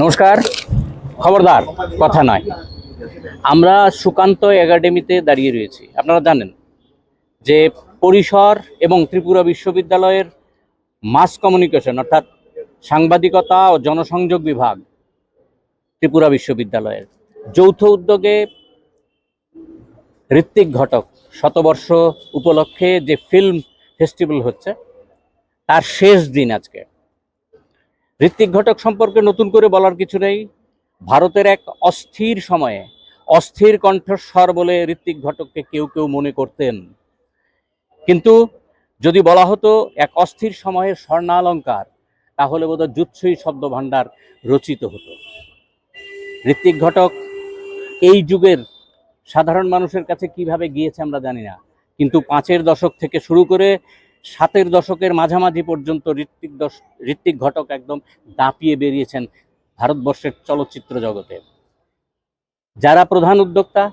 নমস্কার। খবরদার, কথা নয়। আমরা সুকান্ত একাডেমিতে দাঁড়িয়ে রয়েছি। আপনারা জানেন যে পরিসর এবং ত্রিপুরা বিশ্ববিদ্যালয়ের মাস কমিউনিকেশন, অর্থাৎ সাংবাদিকতা ও জনসংযোগ বিভাগ ত্রিপুরা বিশ্ববিদ্যালয়ের যৌথ উদ্যোগে ঋত্বিক ঘটক শতবর্ষ উপলক্ষে যে ফিল্ম ফেস্টিভ্যাল হচ্ছে, তার শেষ দিন আজকে। ঋত্বিক ঘটক সম্পর্কে নতুন করে বলার কিছু নেই। ভারতের এক অস্থির সময়ে, অস্থির কণ্ঠস্বর বলে ঋত্বিক ঘটককে কেউ কেউ মনে করতেন। কিন্তু যদি বলা হতো এক অস্থির সময়ের স্বর্ণালঙ্কার, তাহলে বোধহয় জুৎসই শব্দ ভাণ্ডার রচিত হতো। ঋত্বিক ঘটক এই যুগের সাধারণ মানুষের কাছে কীভাবে গিয়েছে আমরা জানি না। কিন্তু পাঁচের দশক থেকে শুরু করে সাতের দশকের মাঝামাঝি পর্যন্ত ঋত্বিক দশ, ঋত্বিক ঘটক একদম দাপিয়ে বেরিয়েছেন ভারতবর্ষের চলচ্চিত্র জগতে। যারা প্রধান উদ্যোক্তা,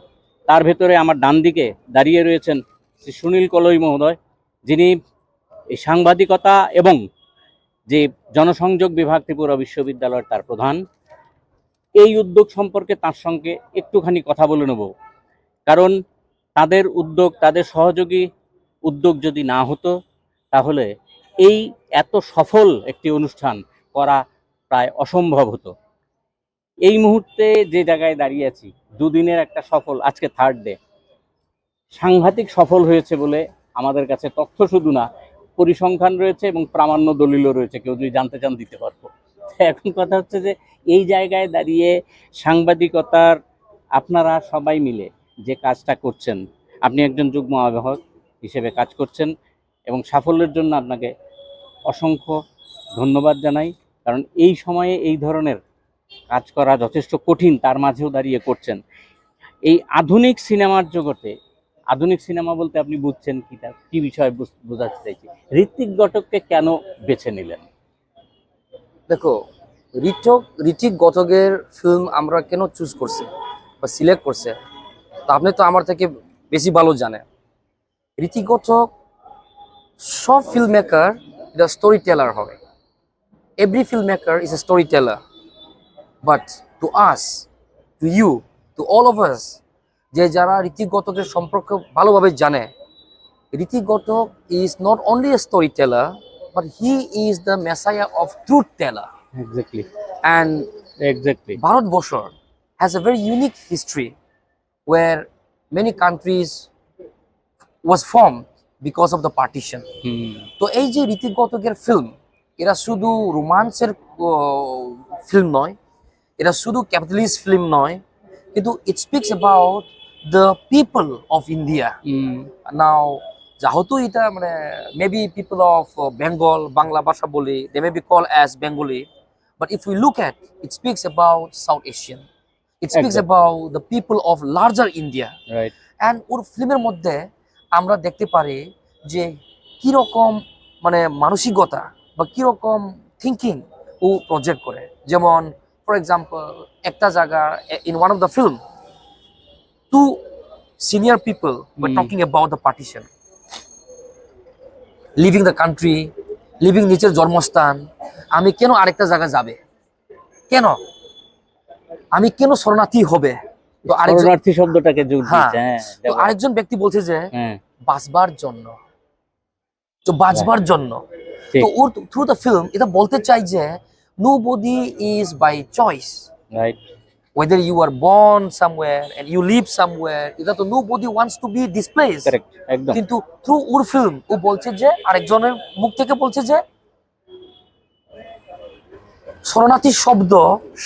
তার ভেতরে আমার ডান দিকে দাঁড়িয়ে রয়েছেন শ্রী সুনীল কলই মহোদয়, যিনি এই সাংবাদিকতা এবং যে জনসংযোগ বিভাগ ত্রিপুরা বিশ্ববিদ্যালয়ের তার প্রধান, এই উদ্যোগ সম্পর্কে তার সঙ্গে একটুখানি কথা বলে নেব। কারণ তাদের উদ্যোগ, তাদের সহযোগী উদ্যোগ যদি না হতো তাহলে এই এত সফল একটি অনুষ্ঠান করা প্রায় অসম্ভব হতো। এই মুহূর্তে যে জায়গায় দাঁড়িয়ে আছি, দুদিনের একটা সফল, আজকে থার্ড ডে সাংঘাতিক সফল হয়েছে বলে আমাদের কাছে তথ্য শুধু না, পরিসংখ্যান রয়েছে এবং প্রামাণ্য দলিলও রয়েছে, কেউ যদি জানতে চান দিতে পারব। এখন কথা হচ্ছে যে, এই জায়গায় দাঁড়িয়ে সাংবাদিকতার আপনারা সবাই মিলে যে কাজটা করছেন, আপনি একজন যুগ্ম আহ্বায়ক হিসেবে কাজ করছেন এবং সাফল্যের জন্য আপনাকে অসংখ্য ধন্যবাদ জানাই। কারণ এই সময়ে এই ধরনের কাজ করা যথেষ্ট কঠিন, তার মাঝেও দাঁড়িয়ে করছেন। এই আধুনিক সিনেমার জগতে, আধুনিক সিনেমা বলতে আপনি বুঝছেন কি তার কি বিষয়ে বুঝ- বোঝাতে চাইছি। ঋত্বিক ঘটককে কেন বেছে নিলেন? দেখো ঋতক ঋতিক গতকের ফিল্ম আমরা কেন চুজ করছি বা সিলেক্ট করছে? তা আপনি তো আমার থেকে বেশি ভালো জানেন। ঋতিক গতক সব ফিল্ম মেকার এটা স্টোরি টেলার হবে। Every film maker is a story teller but to us to you to all of us যে যারা ঋতিক গতকের সম্পর্কে ভালোভাবে জানে Ritwik Ghatak is not only a story teller but he is the messiah of truth teller exactly and exactly bharatbhashar has a very unique history where many countries was formed because of the partition তো এই যে Hrithik গতকের film এরা শুধু রোমান্সের film নয় এরা শুধু capitalist film নয় কিন্তু it speaks about the people of India now যেহেতু এটা মানে maybe people of Bengal Bangla ভাষা বলি they may be call as Bengali but if you look at it speaks about South Asian it speaks. About the people of larger India and or ফিল্মের মধ্যে আমরা দেখতে পারি যে কীরকম মানে মানসিকতা বা কীরকম থিঙ্কিং ও প্রজেক্ট করে। যেমন ফর এক্সাম্পল একটা জায়গা in one of the film to senior people. Talking about the partition living the country living নিচের জন্মস্থান আমি কেন আরেকটা জায়গা যাবে? কেন? আমি কেন শরণার্থী হবে? তো আরেকজন শব্দটাকে যোগ হ্যাঁ, হ্যাঁ তো আরেকজন ব্যক্তি বলছে যে হ্যাঁ। বাঁচবার জন্য। তো বাঁচবার জন্য। তো ওর থ্রু দ্য ফিল্ম এটা বলতে চাই যে nobody is by choice right whether you are born somewhere and you live somewhere এটা তো body wants to be displace correct একদম। কিন্তু থ্রু ওর ফিল্ম ও বলছে যে আরেকজনের মুখ থেকে বলছে যে শরণার্থী শব্দ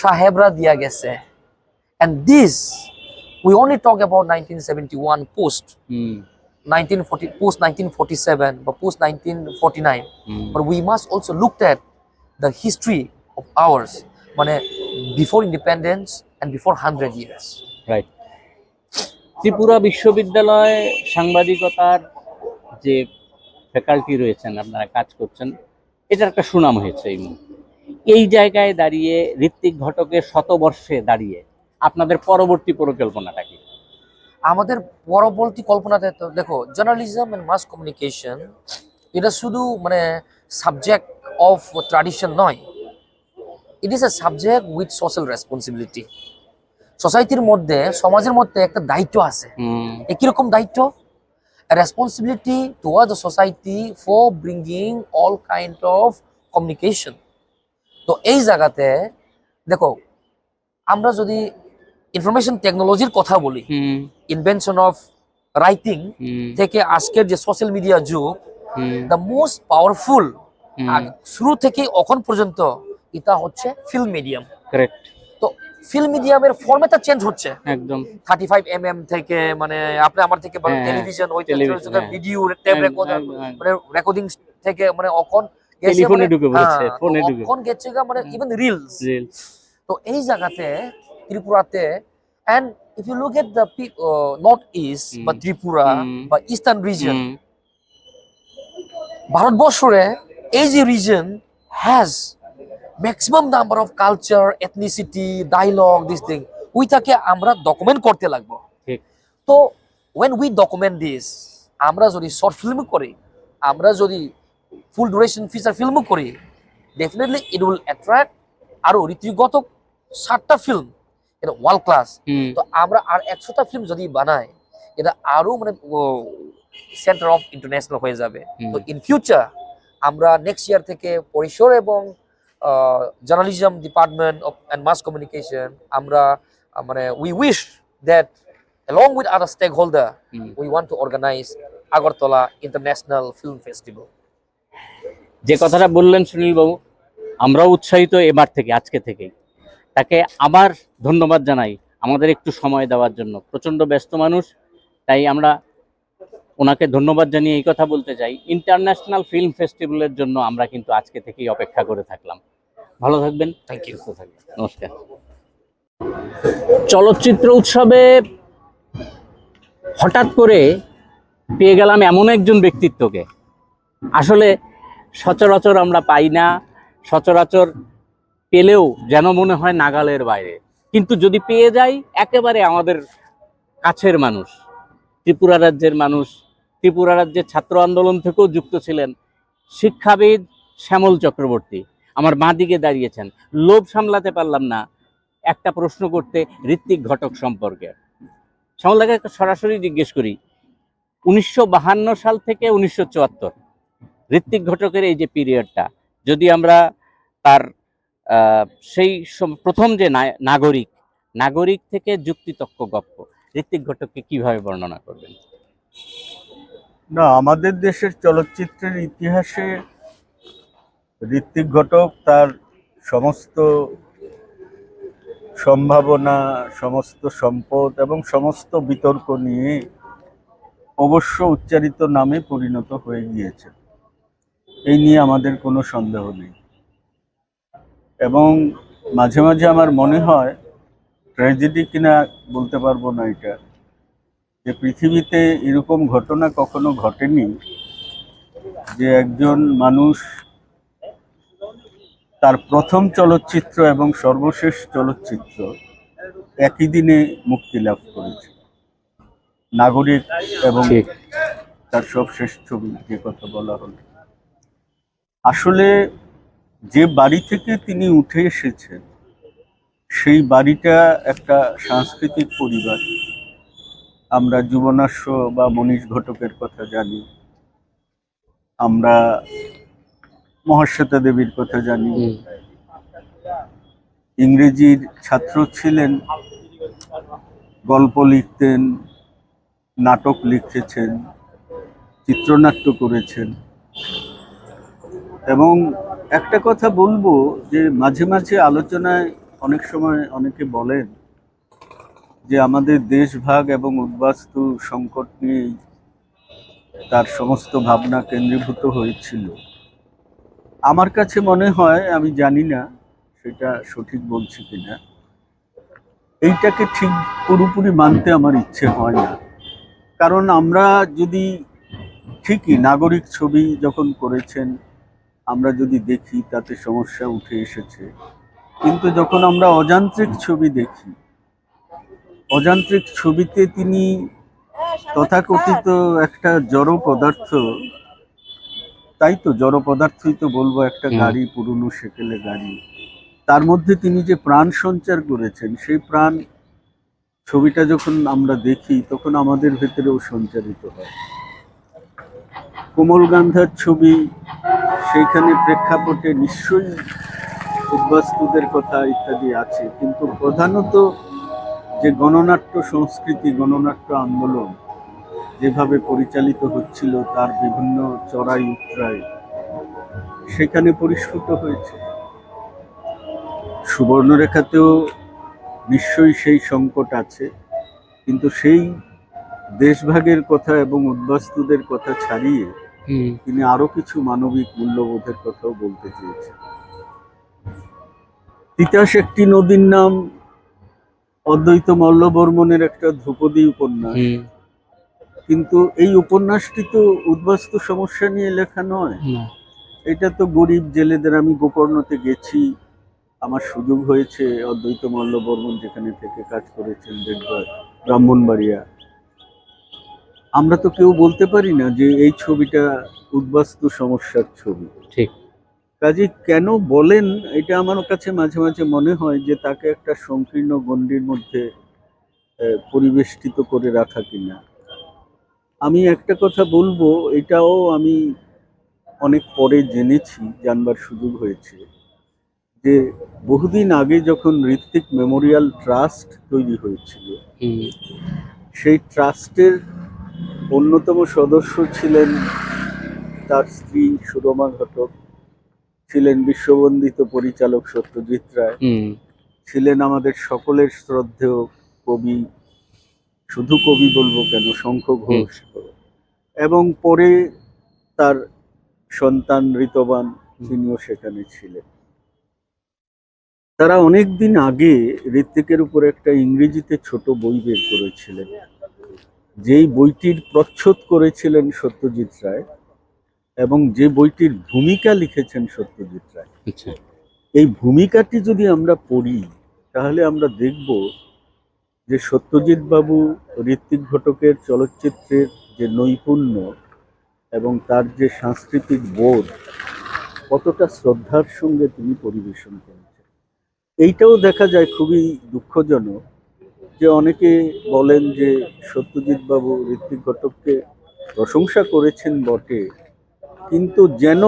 সাহেবরা দিয়া গেছে। And this we only talk about 1971 post hmm 1940 post 1947 but post 1949 hmm but we must also look at the history of ours মানে before independence and before 100 years right Tripura বিশ্ববিদ্যালয়ে সাংবাদিকতার যে ফ্যাকাল্টি রয়েছেন আপনারা কাজ করছেন এটার একটা সুনাম হয়েছে এই মুহূর্তে এই জায়গায় দাঁড়িয়ে ঋত্বিক ঘটকের শতবর্ষে দাঁড়িয়ে আপনাদের পরবর্তী পরিকল্পনাটা কি? আমাদের পরবর্তী কল্পনাতে তো দেখো জার্নালিজম এন্ড মাস কমিউনিকেশন এটা শুধু মানে সাবজেক্ট অফ ট্র্যাডিশন নয়। It is a subject with social responsibility সোসাইটির মধ্যে সমাজের মধ্যে একটা দায়িত্ব আছে। একই রকম দায়িত্ব? Responsibility toward the society for bringing all kind of communication তো এই জায়গাতে দেখো আমরা যদি ইনফরমেশন টেকনোলজির কথা বলি ইনভেনশন অফ রাইটিং থেকে আজকের যে সোশ্যাল মিডিয়া যুগ দ্য মোস্ট পাওয়ারফুল শুরু থেকে এখন পর্যন্ত এটা হচ্ছে ফিল্ম মিডিয়াম কারেক্ট তো ফিল্ম মিডিয়ামের ফর্মেটটা চেঞ্জ হচ্ছে। একদম। থার্টি ফাইভ এম এম থেকে মানে আপনি আমার থেকে হ্যাঁ, টেলিভিশন ওই television, হ্যাঁ। Video tape recorder. মানে রেকর্ডিং থেকে মানে অখন টেলিফোনে মানে- ঢুকে পড়েছে, হ্যাঁ, ফোনে ঢুকে। অখন গেছে মানে ইভেন রিলস Real. তো এই জায়গাতে ত্রিপুরাতে and if you look at the north east বা হুম। ত্রিপুরা হুম। বা ইস্টার্ন রিজন হুম, ভারতবর্ষরে এই যে region has maximum number of culture ethnicity dialogue this thing ওইটাকে আমরা ডকুমেন্ট করতে লাগবো। তো ওয়েন উই ডকুমেন্ট দিস আমরা যদি শর্ট ফিল্ম করি আমরা যদি ফুল ডিউরেশন ফিচার ফিল্ম করি ডেফিনেটলি ইট উইল অ্যাট্রাক্ট আরও রীতিগত ষাটটা ফিল্ম এটা ওয়ার্ল্ড ক্লাস তো আমরা আর একশোটা ফিল্ম যদি বানাই এটা আরও মানে সেন্টার অফ ইন্টারন্যাশনাল হয়ে যাবে। তো ইন ফিউচার আমরা নেক্সট ইয়ার থেকে পরিসর এবং journalism department of and mass communication আমরা মানে we wish that along with other stakeholder হুম। we want to organize Agartala international film Festival যে কথাটা বললেন সুনীল বাবু আমরাও উৎসাহিত এবার থেকে আজকে থেকেই। তাকে আবার ধন্যবাদ জানাই আমাদের একটু সময় দেওয়ার জন্য। প্রচণ্ড ব্যস্ত মানুষ তাই আমরা ওনাকে ধন্যবাদ জানিয়ে এই কথা বলতে চাই। ইন্টারন্যাশনাল ফিল্ম ফেস্টিভ্যালের জন্য আমরা কিন্তু আজকে থেকেই অপেক্ষা করে থাকলাম। ভালো থাকবেন থ্যাংক ইউ সুস্থ থাকবেন। নমস্কার। চলচ্চিত্র উৎসবে হঠাৎ করে পেয়ে গেলাম এমন একজন ব্যক্তিত্বকে। আসলে সচরাচর আমরা পাই না সচরাচর পেলেও যেন মনে হয় নাগালের বাইরে। কিন্তু যদি পেয়ে যাই, একেবারে আমাদের কাছের মানুষ, ত্রিপুরা রাজ্যের মানুষ, ত্রিপুরা রাজ্যের ছাত্র আন্দোলন থেকেও যুক্ত ছিলেন শিক্ষাবিদ শ্যামল চক্রবর্তী। আমার বাঁ দিকে দাঁড়িয়েছেন। লোভ সামলাতে পারলাম না একটা প্রশ্ন করতে ঋত্বিক ঘটক সম্পর্কে। শ্যামলদাকে সরাসরি জিজ্ঞেস করি, উনিশশো সাল থেকে উনিশশো চুয়াত্তর, ঋত্বিক ঘটকের এই যে পিরিয়ডটা যদি আমরা তার সেই প্রথম যে নাগরিক নাগরিক থেকে যুক্তিতক্ক গপ্প, ঋত্বিক ঘটককে কীভাবে বর্ণনা করবেন? না, আমাদের দেশের চলচ্চিত্রের ইতিহাসে ঋত্বিক ঘটক তার সমস্ত সম্ভাবনা, সমস্ত সম্পদ এবং সমস্ত বিতর্ক নিয়ে অবশ্য উচ্চারিত নামে পরিণত হয়ে গিয়েছে। এই নিয়ে আমাদের কোনো সন্দেহ নেই। এবং মাঝে মাঝে আমার মনে হয় ট্র্যাজেডি কিনা বলতে পারব না এটা। যে পৃথিবীতে এরকম ঘটনা কখনো ঘটেনি যে একজন মানুষ তার প্রথম চলচ্চিত্র এবং সর্বশেষ চলচ্চিত্র একই দিনে মুক্তি লাভ করেছে। নাগরিক এবং। তার সবশেষ ছবি যে কথা বলা হলো। আসলে যে বাড়ি থেকে তিনি উঠে এসেছেন সেই বাড়িটা একটা সাংস্কৃতিক পরিবার। আমরা যুবনাশ্য বা মনীষ ঘটকের কথা জানি। আমরা মহাশ্বেতা দেবীর কথা জানি। ইংরেজির ছাত্র ছিলেন গল্প লিখতেন নাটক লিখেছেন চিত্রনাট্য করেছেন। এবং একটা কথা বলব যে মাঝে মাঝে আলোচনায় অনেক সময় অনেকে বলেন যে আমাদের দেশ ভাগ এবং উদ্বাস্তু সংকট নিয়েই তার সমস্ত ভাবনা কেন্দ্রীভূত হয়েছিল। আমার কাছে মনে হয়, আমি জানি না সেটা সঠিক বলছি কিনা, এইটাকে ঠিক পুরোপুরি মানতে আমার ইচ্ছে হয় না। কারণ আমরা যদি ঠিকই নাগরিক ছবি যখন করেছেন আমরা যদি দেখি তাতে সমস্যা উঠে এসেছে। কিন্তু যখন আমরা অযান্ত্রিক ছবি দেখি অযান্ত্রিক ছবিতে তিনি তথাকথিত একটা জড় পদার্থ তাই তো জড় পদার্থই তো বলব একটা গাড়ি পুরনো সেকেলে গাড়ি। তার মধ্যে তিনি যে প্রাণ সঞ্চার করেছেন সেই প্রাণ ছবিটা যখন আমরা দেখি তখন আমাদের ভেতরেও সঞ্চারিত হয়। কোমল গান্ধার ছবি, সেইখানে প্রেক্ষাপটে নিশ্চয়ই উদ্বাস্তুদের কথা ইত্যাদি আছে। কিন্তু প্রধানত যে গণনাট্য সংস্কৃতি, গণনাট্য আন্দোলন যেভাবে পরিচালিত হচ্ছিল তার বিভিন্ন চড়াই উত্তরায় সেখানে পরিস্ফুট হয়েছে। সুবর্ণরেখাতেও নিশ্চয়ই সেই সংকট আছে, কিন্তু সেই দেশভাগের কথা এবং উদ্বাস্তুদের কথা ছাড়িয়ে তিনি আরও কিছু মানবিক মূল্যবোধের কথাও বলতে চেয়েছেন। তিতাস একটি নদীর নাম অদ্বৈত মল্লবর্মনের একটা ধ্রুপদী উপন্যাস। কিন্তু এই উপন্যাসটি তো উদ্বাস্তু সমস্যা নিয়ে লেখা নয়। এটা তো গরিব জেলেদের আমি গোকর্ণতে গেছি আমার সুযোগ হয়েছে অদ্বৈত মল্লবর্মন যেখানে থেকে কাজ করেছেন দেখবার ব্রাহ্মণবাড়িয়া। আমরা তো কেউ বলতে পারি না যে এই ছবিটা উদ্বাস্তু সমস্যার ছবি। ঠিক। কাজে কেন বলেন? এটা আমার কাছে মাঝে মাঝে মনে হয় যে তাকে একটা সংকীর্ণ গণ্ডির মধ্যে পরিবেষ্টিত করে রাখা কিনা। আমি একটা কথা বলব এটাও আমি অনেক পরে জেনেছি জানবার সুযোগ হয়েছে। যে বহুদিন আগে যখন ঋত্বিক মেমোরিয়াল ট্রাস্ট তৈরি হয়েছিল সেই ট্রাস্টের অন্যতম সদস্য ছিলেন তার স্ত্রী সুরমা ঘটক ছিলেন বিশ্ববন্দিত পরিচালক সত্যজিৎ রায় ছিলেন আমাদের সকলের শ্রদ্ধেয় কবি শুধু কবি বলব কেন শঙ্খ ঘোষ। এবং পরে তার সন্তান ঋতবান তিনিও সেখানে ছিলেন। তারা অনেক দিন আগে ঋত্বিকের উপর একটা ইংরেজিতে ছোট বই বের করেছিলেন। যেই বইটির প্রচ্ছদ করেছিলেন সত্যজিৎ রায় এবং যে বইটির ভূমিকা লিখেছেন সত্যজিৎ রায় আচ্ছা। এই ভূমিকাটি যদি আমরা পড়ি তাহলে আমরা দেখব যে সত্যজিৎ বাবু ঋত্বিক ঘটকের চলচ্চিত্রের যে নৈপুণ্য এবং তার যে সাংস্কৃতিক বোধ কতটা শ্রদ্ধার সঙ্গে তিনি পরিবেশন করেছেন। এইটাও দেখা যায় খুবই দুঃখজনক যে অনেকে বলেন যে সত্যজিৎ বাবু ঋত্বিক ঘটককে প্রশংসা করেছেন বটে, কিন্তু যেন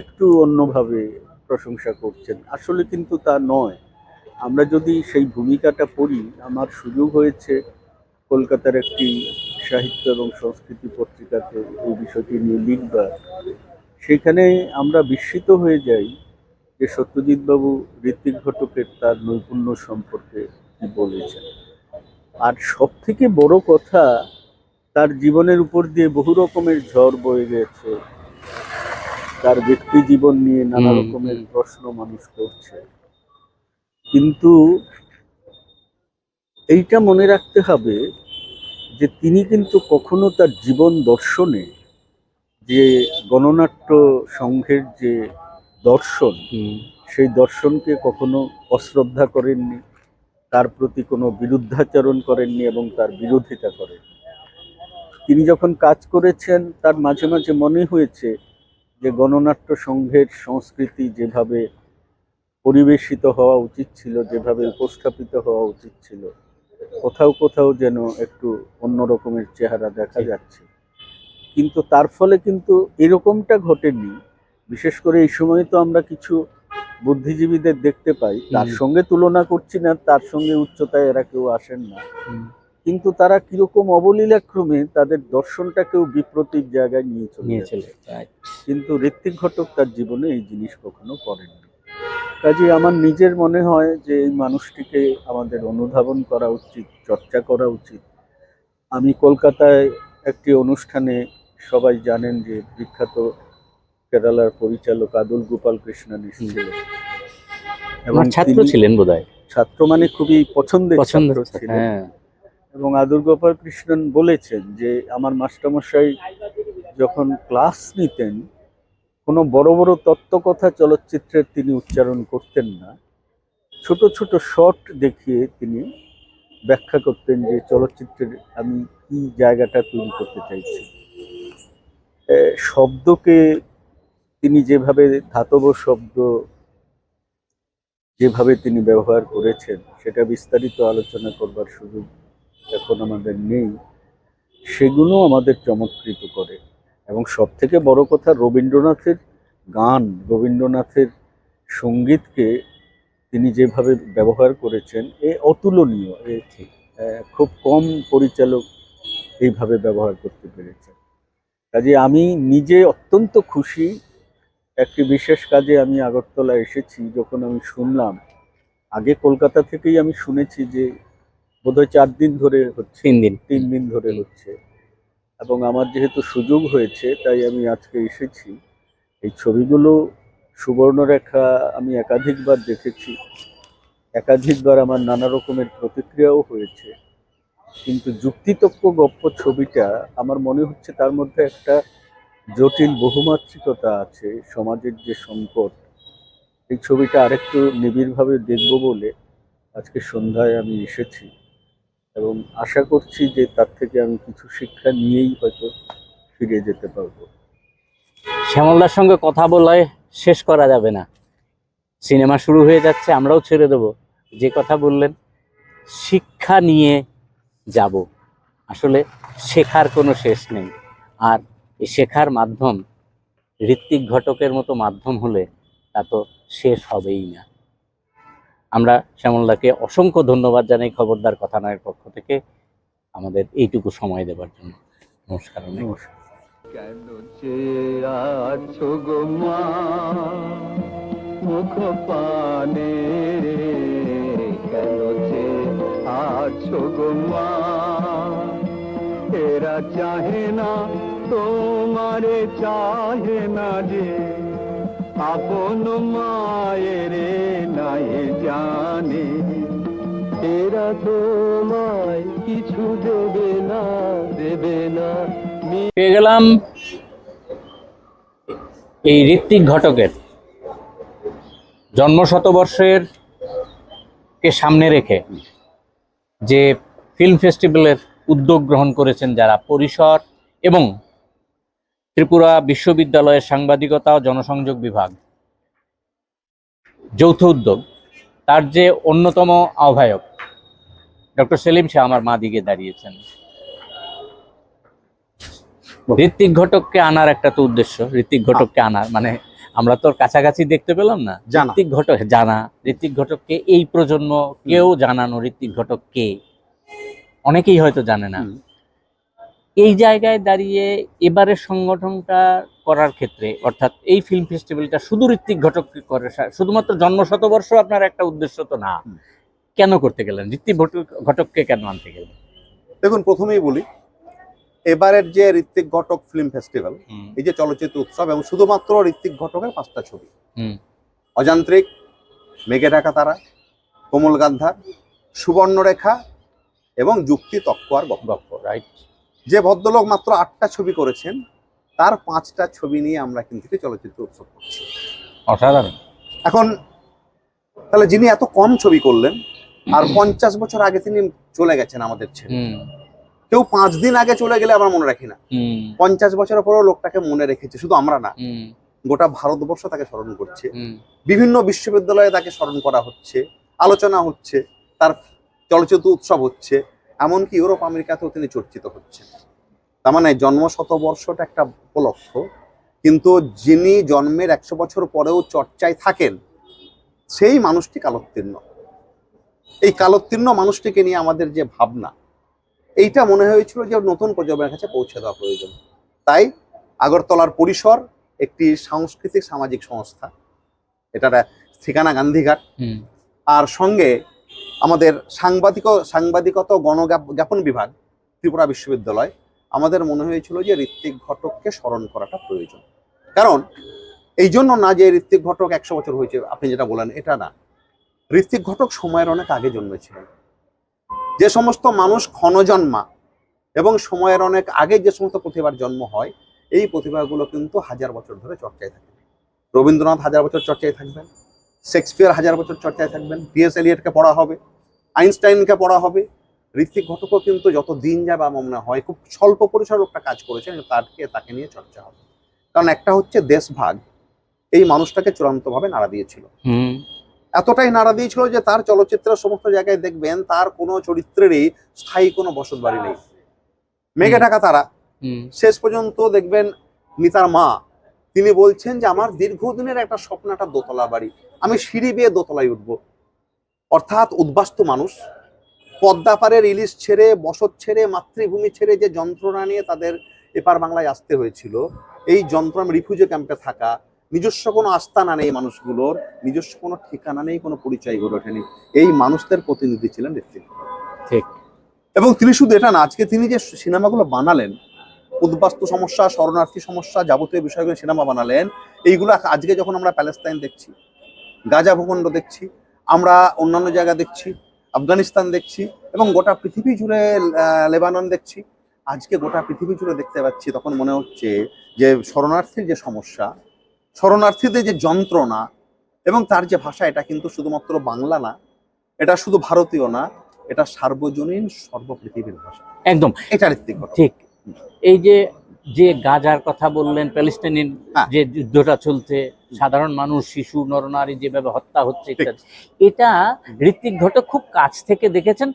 একটু অন্যভাবে প্রশংসা করছেন। আসলে কিন্তু তা নয়। আমরা যদি সেই ভূমিকাটা পড়ি, আমার সুযোগ হয়েছে কলকাতার একটি সাহিত্য এবং সংস্কৃতি পত্রিকাতে এই বিষয়টি নিয়ে লিখবার। সেখানে আমরা বিস্মিত হয়ে যাই যে সত্যজিৎবাবু ঋত্বিক ঘটকের তার নৈপুণ্য সম্পর্কে বলেছেন। আর সব থেকে বড় কথা তার জীবনের উপর দিয়ে বহু রকমের ঝড় বয়ে গেছে। তার ব্যক্তি জীবন নিয়ে নানা রকমের প্রশ্ন মানুষ করছে। কিন্তু এইটা মনে রাখতে হবে যে তিনি কিন্তু কখনো তার জীবন দর্শনে যে গণনাট্য সংঘের যে দর্শন সেই দর্শনকে কখনো অশ্রদ্ধা করেননি। তার প্রতি কোনো বিরুদ্ধাচরণ করেননি এবং তার বিরোধিতা করেন তিনি যখন কাজ করেছেন, তার মাঝে মাঝে মনে হয়েছে যে গণনাট্য সংঘের সংস্কৃতি যেভাবে পরিবেশিত হওয়া উচিত ছিল, যেভাবে উপস্থাপিত হওয়া উচিত ছিল, কোথাও কোথাও যেন একটু অন্য রকমের চেহারা দেখা যাচ্ছে। কিন্তু তার ফলে কিন্তু এরকমটা ঘটেনি। বিশেষ করে এই সময় তো আমরা কিছু বুদ্ধিজীবীদের দেখতে পাই তার সঙ্গে তুলনা করছি না তার সঙ্গে উচ্চতায় এরা কেউ আসেন না। কিন্তু তারা কীরকম অবলীলাক্রমে তাদের দর্শনটাকেও বিপ্রতিক জায়গায় নিয়ে চলে। কিন্তু ঋত্বিক ঘটক তার জীবনে এই জিনিস কখনো করেননি কাজে আমার নিজের মনে হয় যে এই মানুষটিকে আমাদের অনুধাবন করা উচিত চর্চা করা উচিত। আমি কলকাতায় একটি অনুষ্ঠানে সবাই জানেন যে বিখ্যাত কেরালার পরিচালক আদুল গোপাল কৃষ্ণন এসেছিলেন আমার ছাত্র ছিলেন বোধহয়? ছাত্র মানে খুবই পছন্দের ছাত্র ছিলেন। হ্যাঁ। এবং আদুর গোপাল কৃষ্ণন বলেছেন যে আমার মাস্টারমশাই যখন ক্লাস নিতেন কোনো বড় বড় তত্ত্বকথা চলচ্চিত্রের তিনি উচ্চারণ করতেন না। ছোট ছোট শর্ট দেখিয়ে তিনি ব্যাখ্যা করতেন যে চলচ্চিত্রের আমি কি জায়গাটা তৈরি করতে চাইছি। শব্দকে তিনি যেভাবে ধাতব শব্দ যেভাবে তিনি ব্যবহার করেছেন, সেটা বিস্তারিত আলোচনা করবার সুযোগ এখন আমাদের নেই। সেগুলো আমাদের চমৎকৃত করে। এবং সব থেকে বড় কথা, রবীন্দ্রনাথের গান, রবীন্দ্রনাথের সঙ্গীতকে তিনি যেভাবে ব্যবহার করেছেন, এ অতুলনীয়। এ খুব কম পরিচালক এইভাবে ব্যবহার করতে পেরেছেন। কাজে আমি নিজে অত্যন্ত খুশি একটি বিশেষ কাজে আমি আগরতলা এসেছি যখন আমি শুনলাম আগে কলকাতা থেকেই আমি শুনেছি যে বোধহয় চার দিন ধরে হচ্ছে তিন দিন। তিন দিন ধরে হচ্ছে। এবং আমার যেহেতু সুযোগ হয়েছে তাই আমি আজকে এসেছি। এই ছবিগুলো সুবর্ণরেখা আমি একাধিকবার দেখেছি। একাধিকবার আমার নানা রকমের প্রতিক্রিয়াও হয়েছে। কিন্তু যুক্তিতক্ক গপ্প ছবিটা আমার মনে হচ্ছে তার মধ্যে একটা জটিল বহুমাত্রিকতা আছে সমাজের যে সংকট, এই ছবিটা আরেকটু নিবিড়ভাবে দেখব বলে আজকে সন্ধ্যায় আমি এসেছি এবং আশা করছি যে তার থেকে আমি কিছু শিক্ষা নিয়েই হয়তো ফিরে যেতে পারব। শ্যামলদার সঙ্গে কথা বলে শেষ করা যাবে না। সিনেমা শুরু হয়ে যাচ্ছে, আমরাও ছেড়ে দেব। যে কথা বললেন, শিক্ষা নিয়ে যাব। আসলে শেখার কোনো শেষ নেই। আর এই শেখার মাধ্যম ঋত্বিক ঘটকের মতো মাধ্যম হলে তা তো শেষ হবেই না। আমরা শ্যামলদাকে অসংখ্য ধন্যবাদ জানাই খবরদার কথা নয়ের পক্ষ থেকে আমাদের এইটুকু সময় দেওয়ার জন্য। নমস্কার নমস্কার কেন আছো আছো গো মা? এরা চাহে না তোমারে চাহে না যে, আপন মায়ের নাই জানে। এরা তোমায় কিছু দেবে না দেবে না। পেয়ে গেলাম এই ঋত্বিক ঘটকের। জন্ম শতবর্ষের কে সামনে রেখে যে ফিল্ম ফেস্টিভ্যালের উদ্যোগ গ্রহণ করেছেন যারা পরিসর এবং ত্রিপুরা বিশ্ববিদ্যালয়ের সাংবাদিকতা ও জনসংযোগ বিভাগ। যৌথ উদ্যোগ তার যে অন্যতম আহ্বায়ক ডক্টর সেলিম শাহ আমার মা দিকে দাঁড়িয়েছেন। ঋত্বিক ঘটককে আনার একটা তো উদ্দেশ্য ঋত্বিক ঘটককে আনার মানে আমরা তো ওর কাছাকাছি দেখতে পেলাম না। ঋত্বিক ঘটক জানা। ঋত্বিক ঘটককে এই প্রজন্ম কেউ জানানো ঋত্বিক ঘটক কে? অনেকেই হয়তো জানে না। এই জায়গায় দাঁড়িয়ে এবারের সংগঠনটা করার ক্ষেত্রে অর্থাৎ এই ফিল্ম ফেস্টিভ্যালটা শুধু ঋত্বিক ঘটককে করে? শুধুমাত্র জন্ম শতবর্ষ আপনার একটা উদ্দেশ্য তো না। কেন করতে গেলেন? ঋত্বিক ঘটক- ঘটককে কেন আনতে গেলেন? দেখুন প্রথমেই বলি এবারের যে ঋত্বিক ঘটক ফিল্ম ফেস্টিভ্যাল এই যে চলচ্চিত্র উৎসব এবং শুধুমাত্র ঋত্বিক ঘটকের পাঁচটা ছবি। হুম। অযান্ত্রিক মেঘে ঢাকা তারা কোমল গান্ধার সুবর্ণরেখা এবং যুক্তি তক্ক আর গপ্প রাইট যে ভদ্রলোক মাত্র আটটা ছবি করেছেন তার পাঁচটা ছবি নিয়ে আমরা কিন্তু চলচ্চিত্র উৎসব করছি। অসাধারণ। এখন তাহলে যিনি এত কম ছবি করলেন আর পঞ্চাশ বছর আগে তিনি চলে গেছেন আমাদের হুম। কেউ পাঁচ দিন আগে চলে গেলে আমরা মনে রাখি না। পঞ্চাশ বছরের পরেও লোকটাকে মনে রেখেছে শুধু আমরা না। গোটা ভারতবর্ষ তাকে স্মরণ করছে। বিভিন্ন বিশ্ববিদ্যালয়ে তাকে স্মরণ করা হচ্ছে আলোচনা হচ্ছে তার চলচ্চিত্র উৎসব হচ্ছে। এমনকি ইউরোপ আমেরিকাতেও তিনি চর্চিত হচ্ছেন। তার মানে জন্ম শতবর্ষটা একটা উপলক্ষ। কিন্তু যিনি জন্মের একশো বছর পরেও চর্চায় থাকেন সেই মানুষটি কালোত্তীর্ণ। এই কালোত্তীর্ণ মানুষটিকে নিয়ে আমাদের যে ভাবনা এইটা মনে হয়েছিল যে নতুন প্রজন্মের কাছে পৌঁছে দেওয়া প্রয়োজন। তাই আগরতলার পরিসর একটি সাংস্কৃতিক সামাজিক সংস্থা এটার ঠিকানা গান্ধীঘাট। আর সঙ্গে আমাদের সাংবাদিক সাংবাদিকত গণজ্ঞাপন বিভাগ ত্রিপুরা বিশ্ববিদ্যালয় আমাদের মনে হয়েছিল যে ঋত্বিক ঘটককে স্মরণ করাটা প্রয়োজন। কারণ এই জন্য না যে ঋত্বিক ঘটক একশো বছর হয়েছে, আপনি যেটা বলেন এটা না। ঋত্বিক ঘটক সময়ের অনেক আগে জন্মেছিলেন। যে সমস্ত মানুষ ক্ষণজন্মা এবং সময়ের অনেক আগে যে সমস্ত প্রতিভার জন্ম হয়, এই প্রতিভাগুলো কিন্তু হাজার বছর ধরে চর্চায় থাকে। রবীন্দ্রনাথ হাজার বছর চর্চায় থাকবেন। শেক্সপিয়ার হাজার বছর চর্চায় থাকবেন টিএস এলিয়টকে পড়া হবে আইনস্টাইনকে পড়া হবে ঋত্বিক ঘটকও কিন্তু যত দিন যাবে আমার মনে হয় খুব স্বল্প পরিসর লোকটা কাজ করেছেন তাকে তাকে নিয়ে চর্চা হবে। কারণ একটা হচ্ছে দেশভাগ এই মানুষটাকে চূড়ান্তভাবে নাড়া দিয়েছিল। হুম। এতটাই নাড়া দিয়েছিল যে তার চলচ্চিত্রের সমস্ত জায়গায় দেখবেন তার কোনো চরিত্রেরই স্থায়ী কোনো বসত বাড়ি নেই। মেঘে ঢাকা তারা। শেষ পর্যন্ত দেখবেন মিতার মা তিনি বলছেন যে আমার দীর্ঘদিনের একটা স্বপ্ন একটা দোতলা বাড়ি। আমি সিঁড়ি বেয়ে দোতলায় উঠব। অর্থাৎ উদ্বাস্তু মানুষ পদ্মা পাড়ের ইলিশ ছেড়ে বসত ছেড়ে মাতৃভূমি ছেড়ে যে যন্ত্রণা নিয়ে তাদের এপার বাংলায় আসতে হয়েছিল এই যন্ত্রণা রিফিউজি ক্যাম্পে থাকা নিজস্ব কোনো আস্থানা নেই মানুষগুলোর নিজস্ব কোনো ঠিকানা নেই কোনো পরিচয় গড়ে ওঠেনি। এই মানুষদের প্রতিনিধি ছিলেন ঋত্বিক ঠিক। এবং তিনি শুধু এটা না আজকে তিনি যে সিনেমাগুলো বানালেন উদ্বাস্তু সমস্যা শরণার্থী সমস্যা যাবতীয় বিষয়গুলো সিনেমা বানালেন এইগুলো আজকে যখন আমরা প্যালেস্তাইন দেখছি গাজা ভূখণ্ড দেখছি আমরা অন্যান্য জায়গা দেখছি আফগানিস্তান দেখছি এবং গোটা পৃথিবী জুড়ে লেবানন দেখছি। আজকে গোটা পৃথিবী জুড়ে দেখতে পাচ্ছি তখন মনে হচ্ছে যে শরণার্থীর যে সমস্যা শরণার্থীদের যে যন্ত্রণা এবং তার যে ভাষা এটা কিন্তু শুধুমাত্র বাংলা না এটা শুধু ভারতীয় না এটা সার্বজনীন সর্বপৃথিবীর ভাষা। একদম। এটা ঋত্বিক ঠিক। এই যে যে গাজার কথা বললেন প্যালেস্টাইনের হ্যাঁ। যে যুদ্ধটা চলছে সাধারণ মানুষ শিশু নরনারী যেভাবে হত্যা হচ্ছে এটা ঋত্বিক ঘটক খুব কাছ থেকে দেখেছেন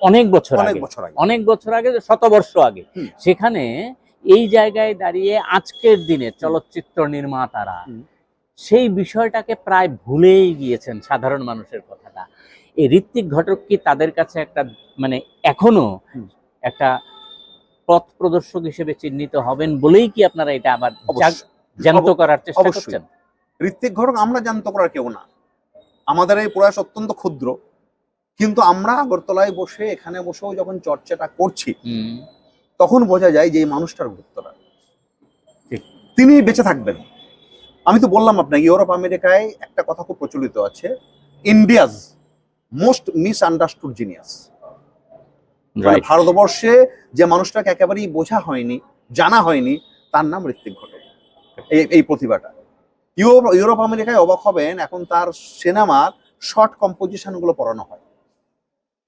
অনেক বছর অনেক আগে। বছর আগে। অনেক বছর আগে শতবর্ষ আগে। সেখানে এই জায়গায় দাঁড়িয়ে আজকের দিনে চলচ্চিত্র নির্মাতারা সেই বিষয়টাকে প্রায় ভুলেই গিয়েছেন সাধারণ মানুষের কথাটা। এই ঋত্বিক ঘটক কি তাদের কাছে একটা মানে এখনও একটা পথ প্রদর্শক হিসেবে চিহ্নিত হবেন বলেই কি আপনারা এটা আবার। জ্যান্ত করার চেষ্টা। করছেন ঋত্বিক ঘটক আমরা জানতো করার কেউ না আমাদের এই প্রয়াস অত্যন্ত ক্ষুদ্র কিন্তু আমরা আগরতলায় বসে এখানে বসেও যখন চর্চাটা করছি তখন বোঝা যায় যে এই মানুষটার গুরুত্বটা। তিনি বেঁচে থাকবেন আমি তো বললাম আপনাকে ইউরোপ আমেরিকায় একটা কথা খুব প্রচলিত আছে India's most misunderstood genius. ভারতবর্ষে যে মানুষটাকে একেবারেই বোঝা হয়নি জানা হয়নি তার নাম ঋত্বিক ঘটক। এই এই প্রতিভাটা। ইউরোপ ইউরোপ আমেরিকায় অবাক হবেন এখন তার সিনেমার শর্ট কম্পোজিশনগুলো পড়ানো হয়।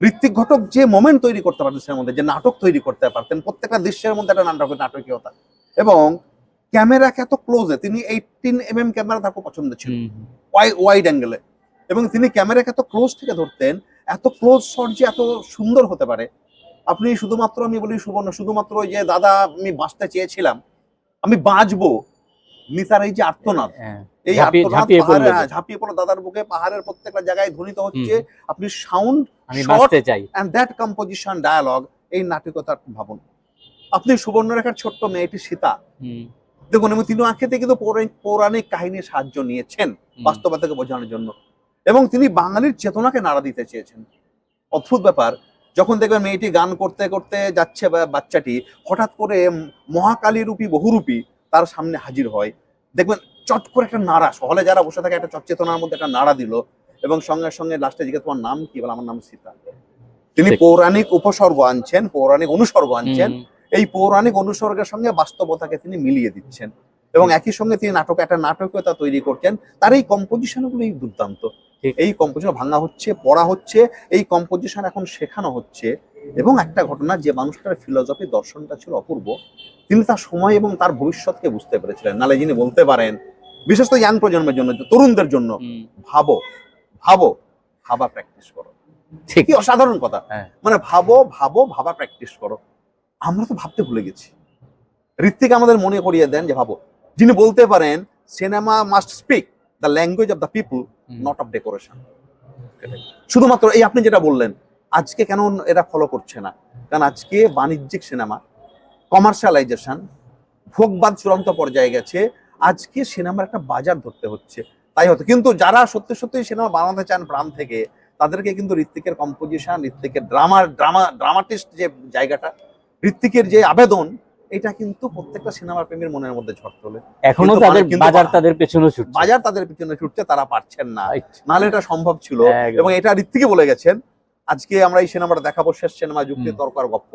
ঋত্বিক ঘটক যে মোমেন্ট তৈরি করতে পারতেন সিনেমার মধ্যে যে নাটক তৈরি করতে পারতেন প্রত্যেকটা দৃশ্যের মধ্যে একটা নাটক নাটকীয়তা। এবং ক্যামেরাকে এত ক্লোজে তিনি এইটিন এম এম ক্যামেরা খুব পছন্দ ছিল। ওয়াইড অ্যাঙ্গেলে। এবং তিনি ক্যামেরাকে এত ক্লোজ থেকে ধরতেন এত ক্লোজ শট যে এত সুন্দর হতে পারে আপনি শুধুমাত্র আমি বলি সুবর্ণ শুধুমাত্র ওই যে দাদা আমি বাঁচতে চেয়েছিলাম আমি বাঁচবো। মিতার এই যে আর্তনাদ হ্যাঁ, এই আর্তনাদ ঝাঁপিয়ে পাহাড়ে পড়ল যে। ঝাঁপিয়ে পড়ল দাদার বুকে পাহাড়ের প্রত্যেকটা জায়গায় ধ্বনিত হচ্ছে। আপনি সাউন্ড আমি Short বাঁচতে চাই। অ্যান্ড দ্যাট কম্পোজিশন ডায়ালগ এই নাটকতার ভাবুন। আপনি সুবর্ণরেখার ছোট্ট মেয়েটি সীতা। দেখুন এবং তিনি আঁকেতে কিন্তু পৌরাণিক কাহিনীর সাহায্য নিয়েছেন বাস্তবতাকে বোঝানোর জন্য। এবং তিনি বাঙালির চেতনাকে নাড়া দিতে চেয়েছেন। অদ্ভুত ব্যাপার যখন দেখবেন মেয়েটি গান করতে করতে যাচ্ছে বা- বাচ্চাটি হঠাৎ করে মহাকালী রূপী বহুরূপী তার সামনে হাজির হয়। দেখবেন চট করে একটা নাড়া হলে যারা বসে থাকে একটা চচেতনার মধ্যে একটা নাড়া দিল এবং সঙ্গে সঙ্গে লাস্টে জিজ্ঞেস তোমার নাম কি? বলে আমার নাম সীতা। তিনি পৌরাণিক উপসর্গ আনছেন পৌরাণিক অনুসর্গ আনছেন। এই পৌরাণিক অনুসর্গের সঙ্গে বাস্তবতাকে তিনি মিলিয়ে দিচ্ছেন। এবং একই সঙ্গে তিনি নাটক একটা নাটকীয়তা তৈরি করছেন। তার এই কম্পোজিশন গুলোই দুর্দান্ত। এই কম্পোজিশন ভাঙা হচ্ছে পড়া হচ্ছে এই কম্পোজিশন এখন শেখানো হচ্ছে। এবং একটা ঘটনা যে মানুষটার ফিলোসফি দর্শনটা ছিল অপূর্ব তিনি তার সময় এবং তার ভবিষ্যৎকে বুঝতে পেরেছিলেন। নালে যিনি বলতে পারেন বিশেষ করে ইয়াং প্রজন্মের জন্য তরুণদের জন্য ভাবো ভাবো ভাবা প্র্যাকটিস করো। ঠিকই অসাধারণ কথা। হ্যাঁ। মানে ভাবো ভাবো ভাবা প্র্যাকটিস করো। আমরা তো ভাবতে ভুলে গেছি। ঋত্বিক আমাদের মনে করিয়ে দেন যে ভাবো যিনি বলতে পারেন cinema must speak the language of the people not of decoration শুধুমাত্র এই আপনি যেটা বললেন আজকে কেন এরা ফলো করছে না? কারণ আজকে বাণিজ্যিক সিনেমা কমার্শিয়ালাইজেশন ভোগবাদ চূড়ান্ত পর্যায়ে গেছে। আজকে সিনেমার একটা বাজার ধরতে হচ্ছে। তাই হতো কিন্তু যারা সত্যি সত্যি সিনেমা বানাতে চান প্রাণ থেকে তাদেরকে কিন্তু ঋত্বিকের কম্পোজিশন ঋত্বিকের ড্রামার ড্রামা ড্রামাটিস্ট যে জায়গাটা ঋত্বিকের যে আবেদন এটা কিন্তু প্রত্যেকটা সিনেমার প্রেমীর মনের মধ্যে ঝড় তোলে এখনও তাদের বাজার তাদের পেছনে ছুটছে বাজার তাদের পিছনে ছুটছে তারা পারছেন না. নাহলে এটা সম্ভব ছিল এবং এটা ঋত্বিকে বলে গেছেন আজকে আমরা এই সিনেমাটা দেখাবো শেষ সিনেমা যুক্তি। তর্ক আর গপ্প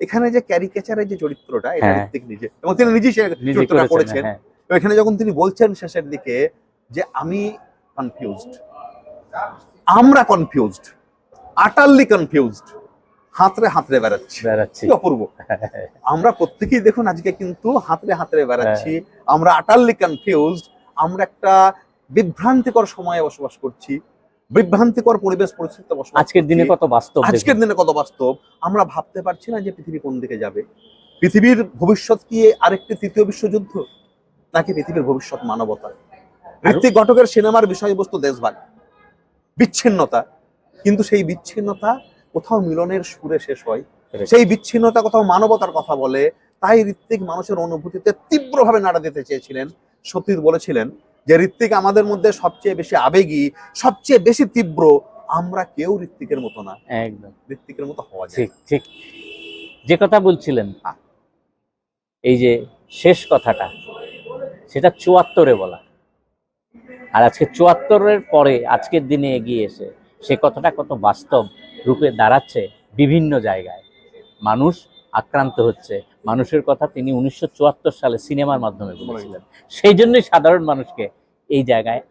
এখানে যে ক্যারিকেচারের যে চরিত্রটা এটা হ্যাঁ। ঋত্বিক নিজে এবং তিনি নিজেই সে চরিত্রটা করেছেন হ্যাঁ। এখানে যখন তিনি বলছেন শেষের দিকে যে আমি কনফিউজড আমরা কনফিউজড আটারলি কনফিউজড হাতরে হাতরে বেড়াচ্ছি। বেড়াচ্ছি। অপূর্ব। আমরা প্রত্যেকেই দেখুন আজকে কিন্তু হাতরে হাতরে বেড়াচ্ছি। আমরা আটারলি কনফিউজড আমরা একটা বিভ্রান্তিকর সময়ে বসবাস করছি। বিভ্রান্তিকর পরিবেশ পরিস্থিতিতে বসবাস আজকের দিনে কত বাস্তব আজকের দিনে কত বাস্তব। আমরা ভাবতে পারছি না যে পৃথিবী কোন দিকে যাবে। পৃথিবীর ভবিষ্যৎ কি আরেকটি তৃতীয় বিশ্বযুদ্ধ? নাকি পৃথিবীর ভবিষ্যৎ মানবতা? ঋত্বিক ঘটকের সিনেমার বিষয়বস্তু দেশভাগ। বিচ্ছিন্নতা। কিন্তু সেই বিচ্ছিন্নতা কোথাও মিলনের সুরে শেষ হয় সেই বিচ্ছিন্নতা কোথাও মানবতার কথা বলে তাই ঋত্বিক মানুষের অনুভূতিতে তীব্রভাবে নাড়া দিতে চেয়েছিলেন। সতীর বলেছিলেন যে ঋত্বিক আমাদের মধ্যে সবচেয়ে বেশি আবেগী সবচেয়ে বেশি তীব্র আমরা কেউ ঋত্বিকের মতো না। একদম। ঋত্বিকের মতো হওয়া যায়। ঠিক ঠিক। যে কথা বলছিলেন হ্যাঁ। এই যে শেষ কথাটা সেটা চুয়াত্তরে বলা। আর আজকে চুয়াত্তরের পরে আজকের দিনে এগিয়ে এসে সে কথাটা কত বাস্তব রূপে দাঁড়াচ্ছে বিভিন্ন জায়গায়। মানুষ আক্রান্ত হচ্ছে। মানুষের কথা তিনি উনিশশো চুয়াত্তর সালে সিনেমার মাধ্যমে বলেছিলেন। সেই জন্যই সাধারণ মানুষকে এই জায়গায়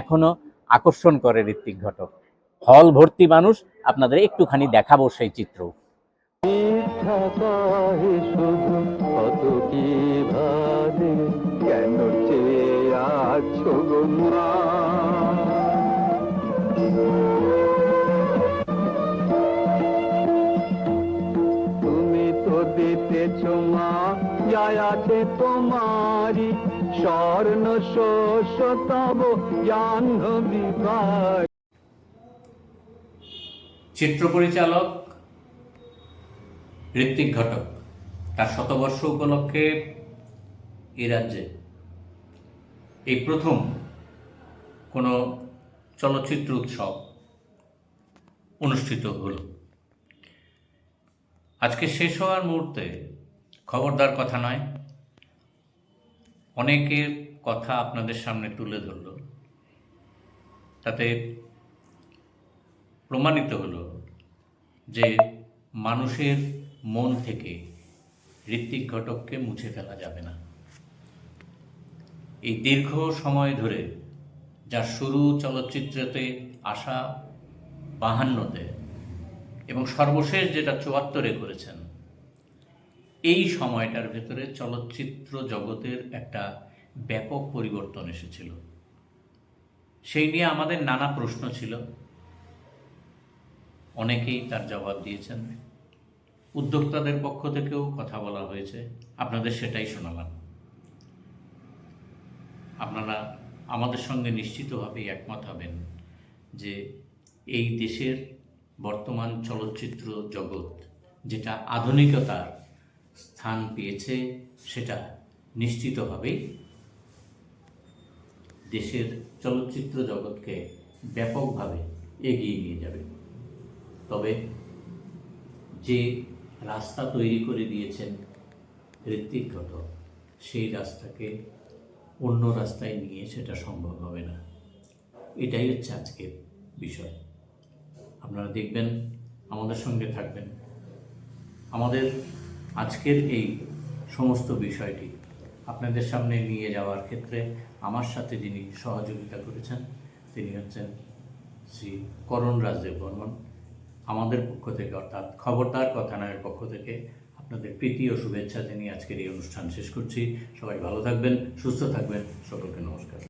এখনও আকর্ষণ করে ঋত্বিক ঘটক। হল ভর্তি মানুষ আপনাদের একটুখানি দেখাবো সেই চিত্র কেন চেয়ে আছো মা যাই আছে তোমারি স্বর্ণ শস্য তব জাহ্নবী চিত্র পরিচালক ঋত্বিক ঘটক, তার শতবর্ষ উপলক্ষে এই রাজ্যে এই প্রথম কোনো চলচ্চিত্র উৎসব অনুষ্ঠিত হলো। আজকে শেষ হওয়ার মুহূর্তে খবরদার কথা নয়। অনেকের কথা আপনাদের সামনে তুলে ধরল। তাতে প্রমাণিত হলো যে মানুষের মন থেকে ঋত্বিক ঘটককে মুছে ফেলা যাবে না। এই দীর্ঘ সময় ধরে যার শুরু চলচ্চিত্রতে আসা বাহান্নতে এবং সর্বশেষ যেটা চুয়াত্তরে করেছেন এই সময়টার ভেতরে চলচ্চিত্র জগতের একটা ব্যাপক পরিবর্তন এসেছিল। সেই নিয়ে আমাদের নানা প্রশ্ন ছিল। অনেকেই তার জবাব দিয়েছেন। উদ্যোক্তাদের পক্ষ থেকেও কথা বলা হয়েছে। আপনাদের সেটাই শোনালাম। আপনারা আমাদের সঙ্গে নিশ্চিতভাবেই একমত হবেন যে এই দেশের বর্তমান চলচ্চিত্র জগৎ, যেটা আধুনিকতার স্থান পেয়েছে, সেটা নিশ্চিতভাবেই দেশের চলচ্চিত্র জগৎকে ব্যাপকভাবে এগিয়ে নিয়ে যাবে। তবে যে রাস্তা তৈরি করে দিয়েছেন ঋত্বিক ঘটক, সেই রাস্তাকে অন্য রাস্তায় নিয়ে সেটা সম্ভব হবে না। এটাই হচ্ছে আজকের বিষয়। আপনারা দেখবেন, আমাদের সঙ্গে থাকবেন। আমাদের আজকের এই সমস্ত বিষয়টি আপনাদের সামনে নিয়ে যাওয়ার ক্ষেত্রে আমার সাথে যিনি সহযোগিতা করেছেন, তিনি হচ্ছেন শ্রী করণ রাজদেব বর্মন। আমাদের পক্ষ থেকে অর্থাৎ খবরদার কথানয়ের পক্ষ থেকে আপনাদের প্রীতি ও শুভেচ্ছা জানিয়ে আজকের এই অনুষ্ঠান শেষ করছি। সবাই ভালো থাকবেন, সুস্থ থাকবেন। সকলকে নমস্কার।